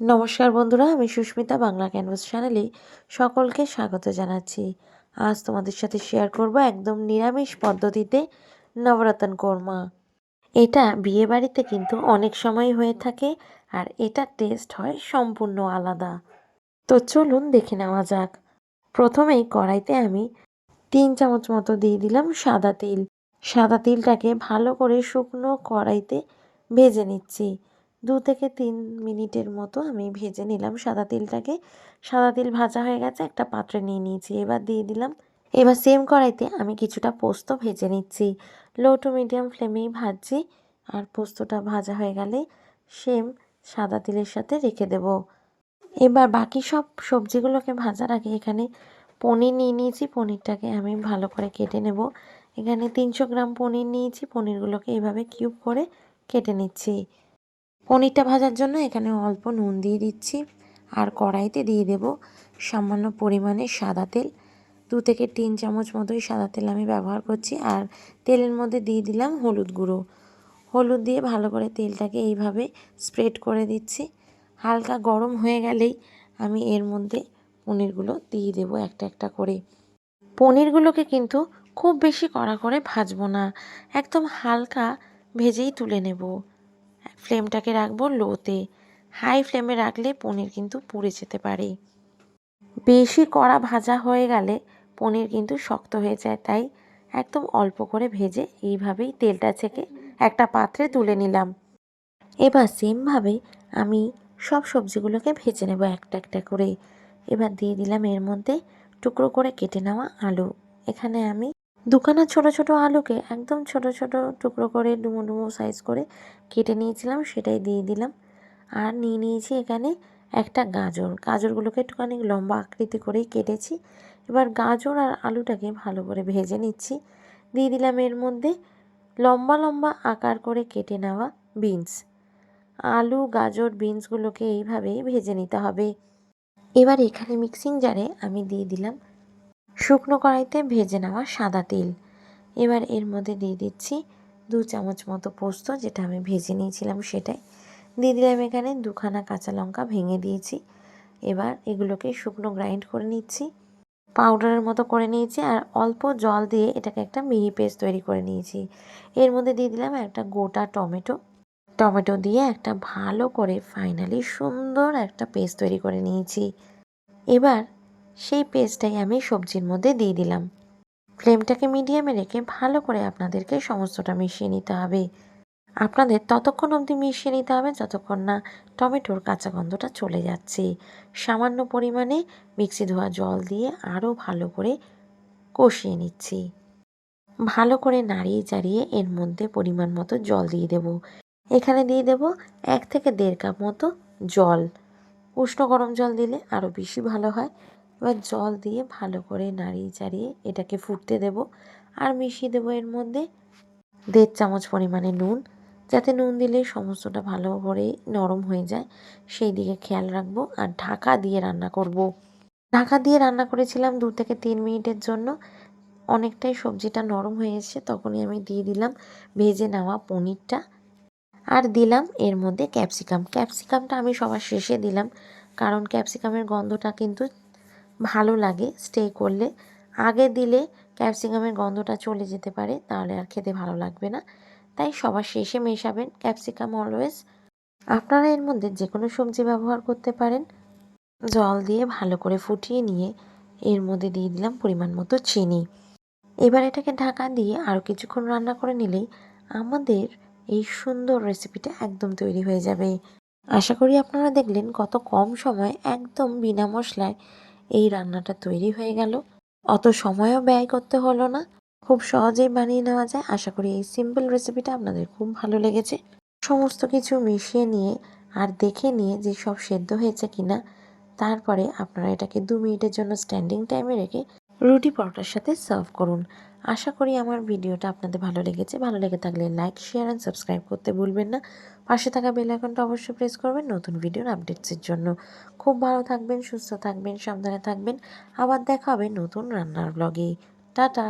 নমস্কার বন্ধুরা, আমি সুস্মিতা বাংলা ক্যানভাস চ্যানেলে সকলকে স্বাগত জানাচ্ছি। আজ তোমাদের সাথে শেয়ার করব একদম নিরামিষ পদ্ধতিতে নবরত্ন কোরমা। এটা বিয়ে বাড়িতে কিন্তু অনেক সময় হয়ে থাকে আর এটার টেস্ট হয় সম্পূর্ণ আলাদা। তো চলুন দেখে নেওয়া যাক। প্রথমেই কড়াইতে আমি তিন চামচ মতো দিয়ে দিলাম সাদা তিল। সাদা তিলটাকে ভালো করে শুকনো কড়াইতে ভেজে নিচ্ছি। দু থেকে তিন মিনিটের মতো আমি ভেজে নিলাম সাদা তিলটাকে। সাদা তিল ভাজা হয়ে গেছে, একটা পাত্রে নিয়ে নিয়েছি, এবার দিয়ে দিলাম। এবার সেম কড়াইতে আমি কিছুটা পোস্ত ভেজে নিচ্ছি। লো টু মিডিয়াম ফ্লেমেই ভাজছি, আর পোস্তটা ভাজা হয়ে গেলে সেম সাদা তিলের সাথে রেখে দেব। এবার বাকি সব সবজিগুলোকে ভাজার আগে এখানে পনির নিয়ে নিয়েছি, পনিরটাকে আমি ভালো করে কেটে নেব। এখানে তিনশো গ্রাম পনির নিয়েছি, পনিরগুলোকে এভাবে কিউব করে কেটে নিচ্ছি। পনিরটা ভাজার জন্য এখানে অল্প নুন দিয়ে দিচ্ছি। আর কড়াইতে দিয়ে দেব সামান্য পরিমাণে সাদা তেল। দু থেকে তিন চামচ মতোই সাদা তেল আমি ব্যবহার করছি। আর তেলের মধ্যে দিয়ে দিলাম হলুদ গুঁড়ো। হলুদ দিয়ে ভালো করে তেলটাকে এইভাবে স্প্রেড করে দিচ্ছি। হালকা গরম হয়ে গেলেই আমি এর মধ্যে পনিরগুলো দিয়ে দেবো একটা একটা করে। পনিরগুলোকে কিন্তু খুব বেশি কড়া করে ভাজবো না। একদম হালকা ভেজেই তুলে নেব। ফ্লেমটাকে রাখব লোতে। হাই ফ্লেমে রাখলে পনির কিন্তু পুড়ে যেতে পারে। বেশি কড়া ভাজা হয়ে গেলে পনির কিন্তু শক্ত হয়ে যায়, তাই একদম অল্প করে ভেজে এইভাবেই তেলটা থেকে একটা পাত্রে তুলে নিলাম। এবার সেমভাবে আমি সব সবজিগুলোকে ভেজে নেব একটা একটা করে। এবার দিয়ে দিলাম এর মধ্যে টুকরো করে কেটে নেওয়া আলু। এখানে আমি দুখানা ছোট ছোট আলুকে একদম ছোট ছোট টুকরো করে, ডুমো ডুমো সাইজ করে কেটে নিয়েছিলাম, সেটাই দিয়ে দিলাম। আর নিয়ে নিয়েছি এখানে একটা গাজর। গাজরগুলোকে একটুখানি লম্বা আকৃতি করেই কেটেছি। এবার গাজর আর আলুটাকে ভালো করে ভেজে নিচ্ছি। দিয়ে দিলাম এর মধ্যে লম্বা লম্বা আকার করে কেটে নেওয়া বিনস আলু, গাজর বিনসগুলোকে এইভাবেই ভেজে নিতে হবে। এবার এখানে মিক্সিং জারে আমি দিয়ে দিলাম শুকনো কড়াইতে ভেজে নেওয়া সাদা তেল। এবার এর মধ্যে দিয়ে দিচ্ছি দু চামচ মতো পোস্ত, যেটা আমি ভেজে নিয়েছিলাম সেটাই। দিয়ে দিলাম এখানে দুখানা কাঁচা লঙ্কা ভেঙে দিয়েছি। এবার এগুলোকে শুকনো গ্রাইন্ড করে নিচ্ছি। পাউডারের মতো করে নিয়েছি আর অল্প জল দিয়ে এটাকে একটা মিহি পেস্ট তৈরি করে নিয়েছি। এর মধ্যে দিয়ে দিলাম একটা গোটা টমেটো। টমেটো দিয়ে একটা ভালো করে ফাইনালি সুন্দর একটা পেস্ট তৈরি করে নিয়েছি। এবার সেই পেস্টটাই আমি সবজির মধ্যে দিয়ে দিলাম। ফ্লেমটাকে মিডিয়ামে রেখে ভালো করে আপনাদেরকে সমস্তটা মিশিয়ে নিতে হবে। আপনাদের ততক্ষণ অবধি মিশিয়ে নিতে হবে যতক্ষণ না টমেটোর কাঁচা গন্ধটা চলে যাচ্ছে। সামান্য পরিমাণে মিক্সি ধোয়া জল দিয়ে আরও ভালো করে কষিয়ে নিচ্ছি। ভালো করে নাড়িয়ে চাড়িয়ে এর মধ্যে পরিমাণ মতো জল দিয়ে দেব। এখানে দিয়ে দেব এক থেকে দেড় কাপ মতো জল। উষ্ণ গরম জল দিলে আরও বেশি ভালো হয়। এবার জল দিয়ে ভালো করে নাড়িয়ে চাড়িয়ে এটাকে ফুটতে দেব আর মিশিয়ে দেবো এর মধ্যে দেড় চামচ পরিমাণে নুন। যাতে নুন দিলে সমস্তটা ভালো করে নরম হয়ে যায়, সেই দিকে খেয়াল রাখব আর ঢাকা দিয়ে রান্না করব। ঢাকা দিয়ে রান্না করেছিলাম দু থেকে তিন মিনিটের জন্য। অনেকটাই সবজিটা নরম হয়ে এসছে, তখনই আমি দিয়ে দিলাম ভেজে নেওয়া পনিরটা আর দিলাম এর মধ্যে ক্যাপসিকাম। ক্যাপসিকামটা আমি সবার শেষে দিলাম, কারণ ক্যাপসিকামের গন্ধটা কিন্তু ভালো লাগে স্টে করলে। আগে দিলে ক্যাপসিকামের গন্ধটা চলে যেতে পারে, তাহলে আর খেতে ভালো লাগবে না। তাই সবার শেষে মেশাবেন ক্যাপসিকাম অলওয়েজ আপনারা এর মধ্যে যে কোনো সবজি ব্যবহার করতে পারেন। জল দিয়ে ভালো করে ফুটিয়ে নিয়ে এর মধ্যে দিয়ে দিলাম পরিমাণ মতো চিনি। এবার এটাকে ঢাকা দিয়ে আরও কিছুক্ষণ রান্না করে নিলেই আমাদের এই সুন্দর রেসিপিটা একদম তৈরি হয়ে যাবে। আশা করি আপনারা দেখলেন কত কম সময় একদম বিনা মশলায় এই রান্নাটা তৈরি হয়ে গেল। অত সময়ও ব্যয় করতে হলো না। খুব সহজেই বানিয়ে নেওয়া যায়। আশা করি এই সিম্পল রেসিপিটা আপনাদের খুব ভালো লেগেছে। সমস্ত কিছু মিশিয়ে নিয়ে আর দেখে নিয়ে যে সব সেদ্ধ হয়েছে কিনা, তারপরে আপনারা এটাকে দু মিনিটের জন্য স্ট্যান্ডিং টাইমে রেখে রুটি পরোটার সাথে সার্ভ করুন। আশা করি আমার ভিডিওটা আপনাদের ভালো লেগেছে। ভালো লেগে থাকলে লাইক, শেয়ার অ্যান্ড সাবস্ক্রাইব করতে ভুলবেন না। পাশে থাকা বেল আইকনটা অবশ্যই প্রেস করবেন নতুন ভিডিওর আপডেটসের জন্য। খুব ভালো থাকবেন, সুস্থ থাকবেন, সাবধানে থাকবেন। আবার দেখা হবে নতুন রান্নার ব্লগে টাটা!